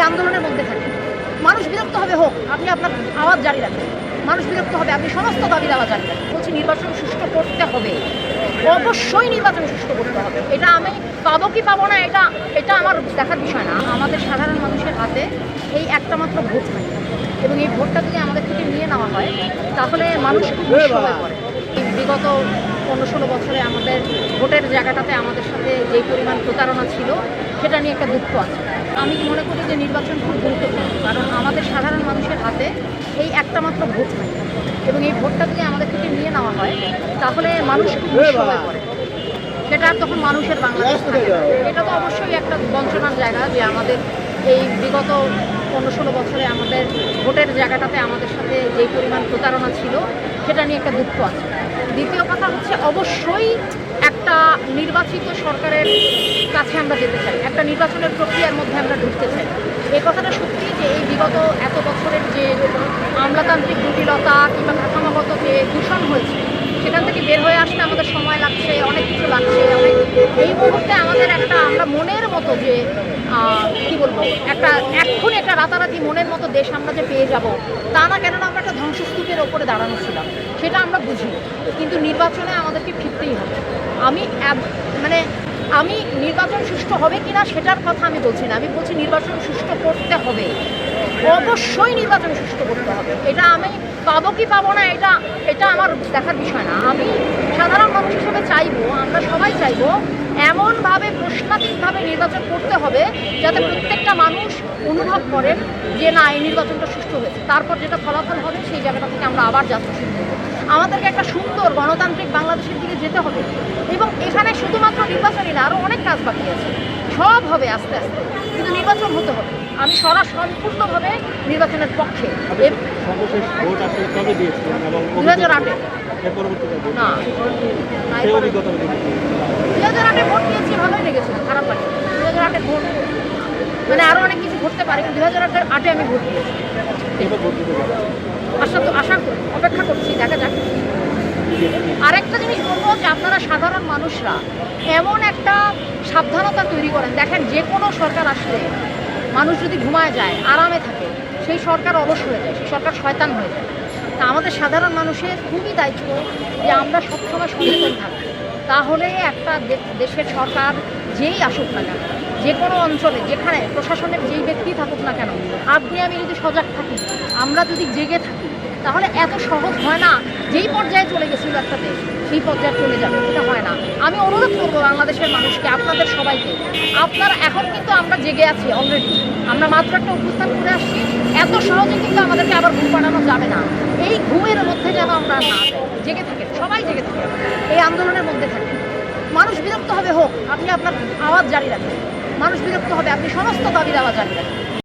এই আন্দোলনের মধ্যে থাকি। মানুষ বিরক্ত হবে, হোক, আপনি আপনার আওয়াজ জারি রাখেন। মানুষ বিরক্ত হবে, আপনি সমস্ত দাবি দাওয়া জারি রাখেন। বলছি নির্বাচন সুষ্ঠু করতে হবে। অবশ্যই নির্বাচন সুষ্ঠু করতে হবে। এটা আমি পাবো কি পাবো না, এটা এটা আমার দেখার বিষয় না। আমাদের সাধারণ মানুষের হাতে এই একটা মাত্র ভোট থাকে। এবং এই ভোটটা যদি আমাদের থেকে নিয়ে নেওয়া হয়, তাহলে মানুষ খুব হয়ে পড়ে। বিগত পনেরো ষোলো বছরে আমাদের ভোটের জায়গাটাতে আমাদের সাথে যেই পরিমাণ প্রতারণা ছিল, সেটা নিয়ে একটা দুঃখ আছে। আমি মনে করি যে নির্বাচন খুব গুরুত্বপূর্ণ, কারণ আমাদের সাধারণ মানুষের হাতে এই একটা মাত্র ভোট থাকে। এবং এই ভোটটা যদি আমাদের থেকে নিয়ে নেওয়া হয়, তাহলে মানুষ খুব হয়ে পড়ে। সেটা আর তখন মানুষের বাংলাদেশ এটা তো অবশ্যই একটা বঞ্চনার জায়গা যে আমাদের এই বিগত পনেরো ষোলো বছরে আমাদের ভোটের জায়গাটাতে আমাদের সাথে যেই পরিমাণ প্রতারণা ছিল, সেটা নিয়ে একটা দুঃখ আছে। দ্বিতীয় কথা হচ্ছে, অবশ্যই একটা নির্বাচিত সরকারের কাছে আমরা যেতে চাই, একটা নির্বাচনের প্রক্রিয়ার মধ্যে আমরা ঢুকতে চাই। এই কথাটা সত্যি যে এই বিগত এত বছরের যে আমলাতান্ত্রিক জটিলতা কিংবা কাঠামোগত যে দূষণ হয়েছে, সেখান থেকে বের হয়ে আসতে আমাদের সময় লাগছে, অনেক কিছু লাগছে। অনেক এই মুহূর্তে আমাদের একটা আমরা মনের মতো যে কি বলব? একটা এক্ষুনি একটা রাতারাতি মনের মতো দেশ আমরা যে পেয়ে যাব, তা না, কেননা আমরা একটা ধ্বংসস্তূপের ওপরে দাঁড়ানো ছিলাম। সেটা আমরা বুঝি কিন্তু নির্বাচনে আমাদেরকে ফিরতেই হবে। আমি মানে আমি নির্বাচন সুষ্ঠু হবে কিনা সেটার কথা আমি বলছি না। আমি বলছি নির্বাচন সুষ্ঠু করতে হবে। অবশ্যই নির্বাচন সুষ্ঠু করতে হবে। এটা আমি পাবো কি পাবো না, এটা এটা আমার দেখার বিষয় না। আমি মানুষ হিসেবে চাইব আমরা সবাই চাইব এমনভাবে প্রশ্নাতীতভাবে নির্বাচন করতে হবে যাতে প্রত্যেকটা মানুষ অনুভব করেন যে না এই নির্বাচনটা সুষ্ঠু হয়েছে। তারপর যেটা ফলাফল হবে সেই জায়গাটা থেকে আমরা আবার যাত্রা শুরু করব। আমাদেরকে একটা সুন্দর গণতান্ত্রিক বাংলাদেশের দিকে যেতে হবে এবং এখানে শুধুমাত্র নির্বাচনই না আরও অনেক কাজ বাকি আছে। সব হবে আস্তে আস্তে কিন্তু নির্বাচন হতে হবে। আমি সরা সম্পূর্ণভাবে নির্বাচনের পক্ষে। এবং দু হাজার আটে। না। সেই অভিজ্ঞতা দু হাজার আটে ভোট দিয়েছি ভালোই লেগেছিল খারাপ লাগে দু হাজার আটে ভোট মানে আরও অনেক কিছু ঘটতে পারে দু হাজার আটে আটে আমি ভোট দিয়েছি। আশা তো আশা করি অপেক্ষা করছি দেখা যাক। আরেকটা জিনিস বলব যে আপনারা সাধারণ মানুষরা এমন একটা সাবধানতা তৈরি করেন। দেখেন যে কোনো সরকার আসলে মানুষ যদি ঘুমায় যায় আরামে থাকে সেই সরকার অলস হয়ে যায় সেই সরকার শয়তান হয়ে যায়। তা আমাদের সাধারণ মানুষের খুবই দায়িত্ব যে আমরা সবসময় সচেতন থাকি। তাহলে একটা দেশের সরকার যেই আসুক না কেন, যে কোনো অঞ্চলে, যেখানে প্রশাসনের যেই ব্যক্তি থাকুক না কেন, আপনি আমি যদি সজাগ থাকি, আমরা যদি জেগে থাকি, তাহলে এত সহজ হয় না। যেই পর্যায়ে চলে গেছিল একটা দেশ, সেই পর্যায়ে চলে যাবে, এটা হয় না। আমি অনুরোধ করব বাংলাদেশের মানুষকে, আপনাদের সবাইকে, আপনারা এখন কিন্তু আমরা জেগে আছি অলরেডি আমরা মাত্র একটা অভ্যুত্থান করে আসছি। এত সহজে কিন্তু আমাদেরকে আবার ঘুম পাড়ানো যাবে না এই ঘুমের মধ্যে যেন আমরা না যাই। জেগে থাকেন, সবাই জেগে থাকে এই আন্দোলনের মধ্যে থাকে মানুষ বিরক্ত হবে, হোক, আপনি আপনার আওয়াজ জারি রাখেন। মানুষ বিরক্ত হবে, আপনি সমস্ত দাবি দাওয়া জারি রাখেন।